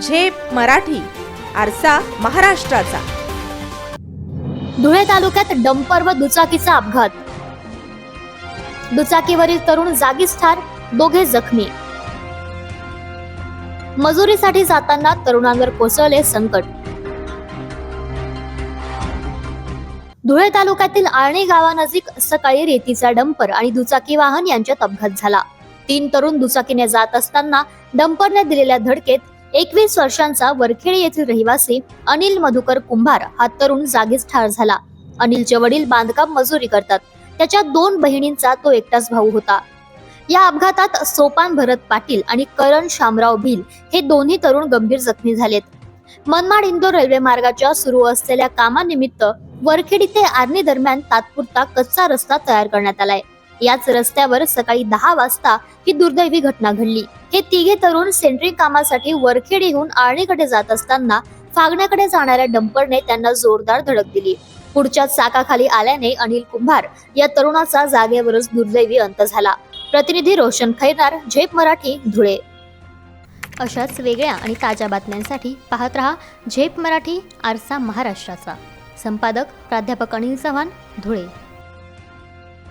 झेप मराठी आरसा महाराष्ट्राचा. धुळे तालुक्यात डंपर व दुचाकीचा अपघात. दुचाकीवरील तरुण जागीच ठार दोघे जखमी. मजुरीसाठी जाताना तरुणांवर कोसळले संकट. धुळे तालुक्यातील आळणी गावानजीक सकाळी रेतीचा डंपर आणि दुचाकी वाहन यांच्यात अपघात झाला. तीन तरुण दुचाकीने जात असताना डंपरने दिलेल्या धडकेत एकवीस वर्षांचा वरखेड येथील रहिवासी अनिल मधुकर कुंभार हा तरुण जागीच ठार झाला. अनिलचे वडील बांधकाम मजुरी करतात. त्याच्या दोन बहिणींचा तो एकटाच भाऊ होता. या अपघातात सोपान भरत पाटील आणि करण शामराव भिल हे दोन्ही तरुण गंभीर जखमी झालेत. मनमाड इंदोर रेल्वे मार्गाच्या सुरू असलेल्या कामानिमित्त वरखेडी ते आर्णी दरम्यान तात्पुरता कच्चा रस्ता तयार करण्यात आलाय. याच रस्त्यावर सकाळी दहा वाजता ही दुर्दैवी घटना घडली. हे तिघे तरुण सेंट्रिंग कामासाठी वरखेडीहून आळणीकडे जात असताना फागण्याकडे जाणाऱ्या डंपरने त्यांना जोरदार धडक दिली. पुढच्या चाकाखाली आल्याने अनिल कुंभार या तरुणाचा जागेवरच दुर्दैवी अंत झाला. प्रतिनिधी रोशन खैरनार झेप मराठी धुळे. अशाच वेगळ्या आणि ताज्या बातम्यांसाठी पाहत रहा झेप मराठी आरसा महाराष्ट्राचा. संपादक प्राध्यापक अनिल चव्हाण धुळे.